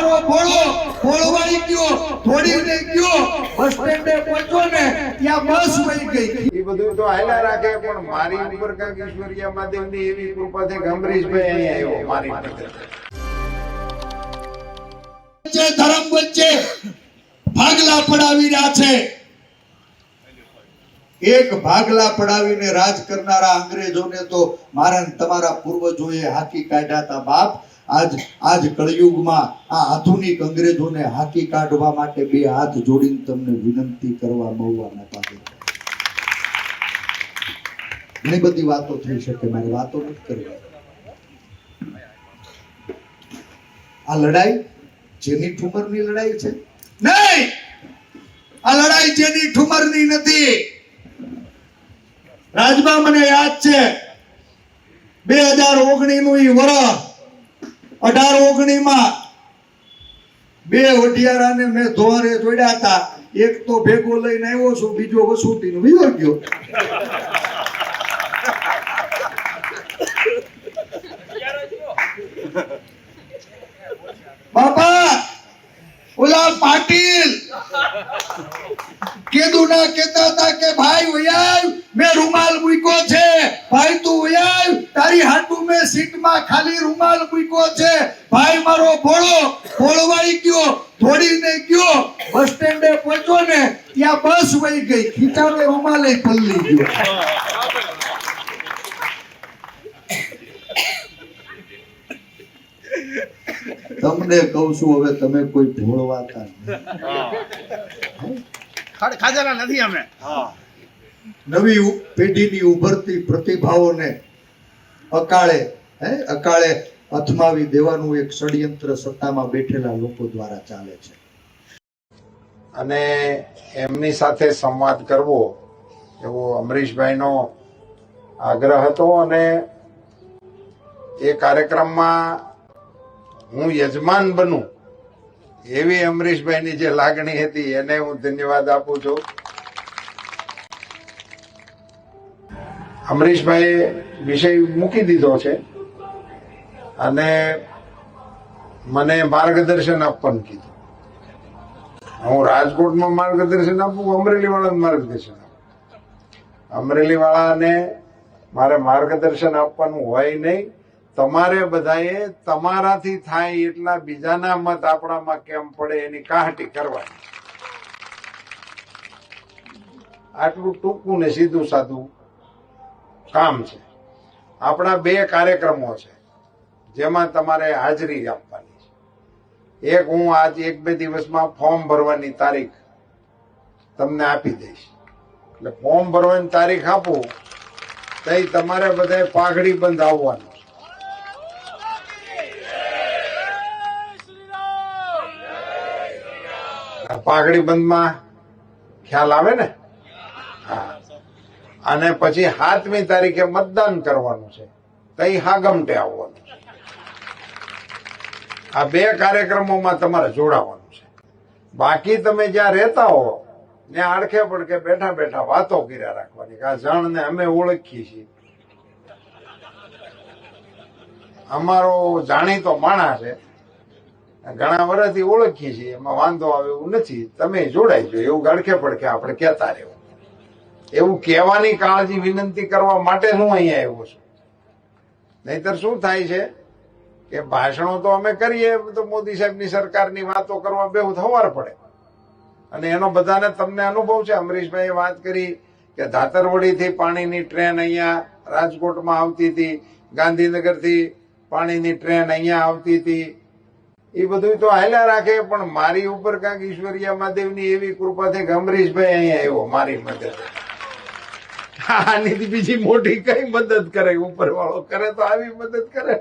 મારો ભોળો ભોળવાઈ ગયો થોડીને ગયો બસ સ્ટેન્ડે પહોંચો ને ત્યાં બસ વહી ગઈ. એ બધું તો હાલ્યા રાખે પણ મારી ઉપર કાંઈક ઈશ્વરીય મહાદેવની એવી કૃપાથી કે અમરીશભાઈ અહીં આવ્યો મારી વચ્ચે ધર્મ વચ્ચે ભાગલા પડાવી રહ્યા છે. એક ભાગલા પડાવીને રાજ કરનારા અંગ્રેજોને તો મારા તમારા પૂર્વજોએ હાકી કાઢ્યા હતા બાપ. આજ આજ કળયુગમાં આ આધુનિક અંગ્રેજોને હાકી કાઢવા માટે બે હાથ જોડીને તમને વિનંતી કરવા મહુવાના પાસે ઘણી બધી વાતો થઈ શકે, મારે વાતો નથી કરવી આ લડાઈ જેની ઠુમરની લડાઈ છે? નહીં! આ લડાઈ જેની ઠુમરની નથી. રાજમાં મને યાદ છે, બે હજાર ઓગણીસનું એ વર્ષ અઢાર ઓગણી માં બે વઢિયારાને મેં ધોરે જોડ્યા હતા. એક તો ભેગો લઈને આવ્યો છું, બીજો વસુટીનો વિયો ગયો. બાપા, ઓલા પાટીલ, કેદુના ના કહેતા હતા કે ભાઈ વયાવ મેં રૂમાલ મૂક્યો છે ભાઈ તું વયાવ તારી હાટુ મેં સીટમાં ખાલી રૂમાલ મૂક્યો છે. ભાઈ મારો ભોળો ભોળવાઈ ગયો થોડીને ગયો. બસ સ્ટેન્ડે પહોંચ્યો ને ત્યાં બસ વહી ગઈ. ખીચાનો રૂમાલે પલ્લી ગયો. તમને કહું છું હવે તમે કોઈ ભોળવાતા ખાજાના નથી અમે. નવી પેઢીની ઉભરતી પ્રતિભાઓને અકાળે હે? અકાળે અથમાવી દેવાનું એક ષડયંત્ર સત્તામાં બેઠેલા લોકો દ્વારા ચાલે છે. અને એમની સાથે સંવાદ કરવો એવો અમરીશભાઈનો આગ્રહ હતો અને એ કાર્યક્રમમાં હું યજમાન બનું એવી અમરીશભાઈની જે લાગણી હતી એને હું ધન્યવાદ આપું છું. અમરીશભાઈએ વિષય મૂકી દીધો છે. અને મને માર્ગદર્શન આપવાનું કીધું. હું રાજકોટમાં માર્ગદર્શન આપું અમરેલી વાળાને માર્ગદર્શન આપું. અમરેલી વાળાને મારે માર્ગદર્શન આપવાનું હોય નહીં. તમારે બધાએ તમારાથી થાય એટલા બીજાના મત આપણામાં કેમ પડે એની કાહટી કરવાની. આટલું ટૂંકું ને સીધું સાધું કામ છે. આપણા બે કાર્યક્રમો છે. જેમાં તમારે હાજરી આપવાની છે. એક હું આજ એક બે દિવસમાં ફોર્મ ભરવાની તારીખ તમને આપી દઈશ. એટલે ફોર્મ ભરવાની તારીખ આપું તો તમારે બધાએ પાઘડી બંધ આવવાનું. પાઘડી બંધમાં ખ્યાલ આવે ને? હા. અને પછી સાતમી તારીખે મતદાન કરવાનું છે. તઈ હાગમટે આવવાનું છે. આ બે કાર્યક્રમોમાં તમારે જોડાવાનું છે. બાકી તમે જ્યાં રહેતા હો, ત્યાં આડખે પડખે બેઠા બેઠા વાતો કર્યા રાખવાની આ જણને અમે ઓળખીએ છીએ. અમારો જાણીતો માણસ છે. ઘણા વર્ષથી ઓળખીએ છીએ, એમાં વાંધો આવે એવું નથી. તમે જોડાઈ જો એવું ગડખે પડખે આપણે કહેતા રહેવું. એવું કહેવાની કાળજી વિનંતી કરવા માટે હું અહીંયા આવ્યો છું. નહીતર શું થાય છે? કે ભાષણો તો અમે કરીએ, તો મોદી સાહેબની સરકારની વાતો કરવા બેહુ થવાર પડે. અને એનો બધાને તમને અનુભવ છે, અમરીશભાઈએ વાત કરી કે ધાતરવડીથી પાણીની ટ્રેન અહીંયા રાજકોટમાં આવતી હતી, ગાંધીનગરથી પાણીની ટ્રેન અહીંયા આવતી હતી. એ બધું તો હાલ્યા રાખે, પણ મારી ઉપર કાંઈક ઈશ્વરીય મહાદેવની એવી કૃપાથી કે અમરીશભાઈ અહીંયા આવ્યો મારી મદદ. આની બીજી મોટી કઈ મદદ કરે? ઉપર વાળો કરે તો આવી મદદ કરે.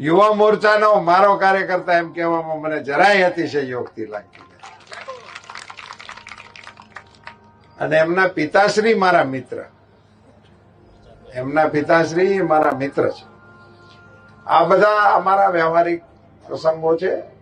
યુવા મોરચાનો મારો કાર્યકર્તા એમ કહેવામાં મને જરાય અતિશય લાગતી લાગી અને એમના પિતાશ્રી મારા મિત્ર. એમના પિતાશ્રી મારા મિત્ર છે. આ બધા અમારા વ્યવહારિક પ્રસંગો છે.